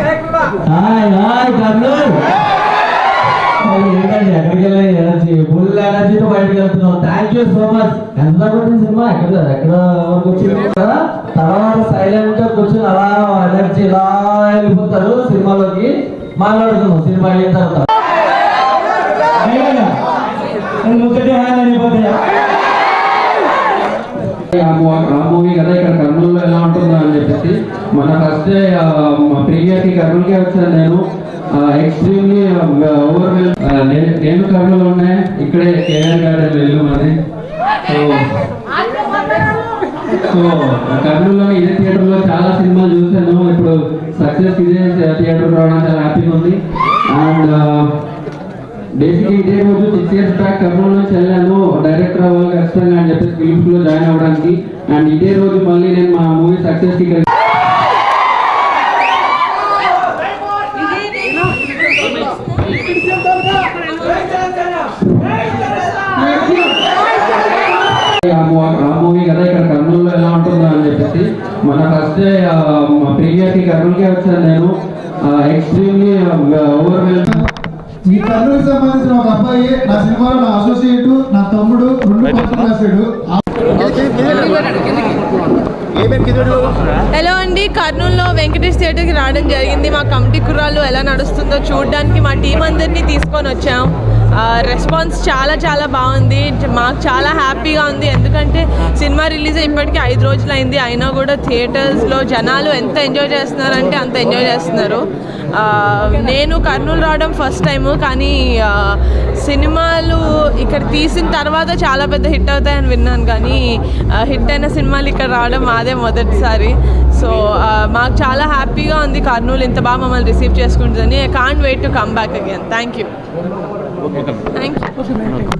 Hi hi Kurnool. ఏంటండి ఎక్కడికి వెళ్ళి ఎనర్జీ ఫుల్ ఎనర్జీతో బయటకు వెళ్తున్నాం థ్యాంక్ యూ సో మచ్ ఎంత దాకా సినిమా? ఎక్కడ ఎక్కడ వరకు వచ్చింది? కదా? తర్వాత సైలెంట్గా కూర్చొని అలా ఎనర్జీ ఇలా వెళ్ళిపోతారు సినిమాలోకి. మాట్లాడుతున్నాం సినిమా అయిన తర్వాత ముక్కటి హాయ్ అయిపోతాయా ఆ మూ- ఆ మూవీ కదా ఇక్కడ కర్నూలులో ఎలా ఉంటుందో అని చెప్పేసి మన ఫస్ట్ డే ప్రీమియర్కి కర్నూలుకే వచ్చాను నేను. ఎక్స్ట్రీమ్లీ ఓవర్ నేను కర్నూలు ఉన్నాయి ఇక్కడే కేఆర్ గార్డెన్ వెళ్ళు మరి సో సో కర్నూలులోని ఇదే థియేటర్లో చాలా సినిమాలు చూశాను. ఇప్పుడు సక్సెస్ ఇదే థియేటర్ రావడం చాలా హ్యాపీగా ఉంది. అండ్ బేసిక్గా ఇదే రోజు సిక్స్ ఇయర్స్ బ్యాక్ కర్నూలు నుంచి వెళ్ళాను డైరెక్టర్ అవ్వాలి ఖచ్చితంగా అని చెప్పేసి ఫిలిమ్స్లో జాయిన్ అవ్వడానికి. అండ్ ఇదే రోజు మళ్ళీ నేను మా మూవీ సక్సెస్కి ఆ ఆ మూవీ కదా ఇక్కడ కర్నూలులో ఎలా ఉంటుందో అని చెప్పేసి. మన ఫస్ట్ డే కి కర్నూలుకే వచ్చాను నేను. ఎక్స్ట్రీమ్లీ ఓవర్వెల్ ఈ కర్నూలు సంబంధించిన ఒక అబ్బాయి నా సినిమాలో నా అసోసియేట్ నా తమ్ముడు రెండు పత్రికలు రాశాడు. హలో అండి కర్నూలులో వెంకటేష్ థియేటర్కి రావడం జరిగింది. మా కమిటీ కుర్రాళ్ళు ఎలా నడుస్తుందో చూడడానికి మా టీం అందరినీ తీసుకొని వచ్చాం. రెస్పాన్స్ చాలా చాలా బాగుంది. మాకు చాలా హ్యాపీగా ఉంది. ఎందుకంటే సినిమా రిలీజ్ అయ్యి ఇప్పటికీ ఐదు రోజులు అయింది అయినా కూడా థియేటర్స్లో జనాలు ఎంత ఎంజాయ్ చేస్తున్నారంటే అంత ఎంజాయ్ చేస్తున్నారు. నేను కర్నూలు రావడం ఫస్ట్ టైము కానీ సినిమాలు ఇక్కడ తీసిన తర్వాత చాలా పెద్ద హిట్ అవుతాయని విన్నాను కానీ హిట్ అయిన సినిమాలు ఇక్కడ రావడం మాదే మొదటిసారి. సో మాకు చాలా హ్యాపీగా ఉంది కర్నూలు. ఇంత బాగా మమ్మల్ని receive చేసుకుంటుందని. Can't wait to come back again thank you thank you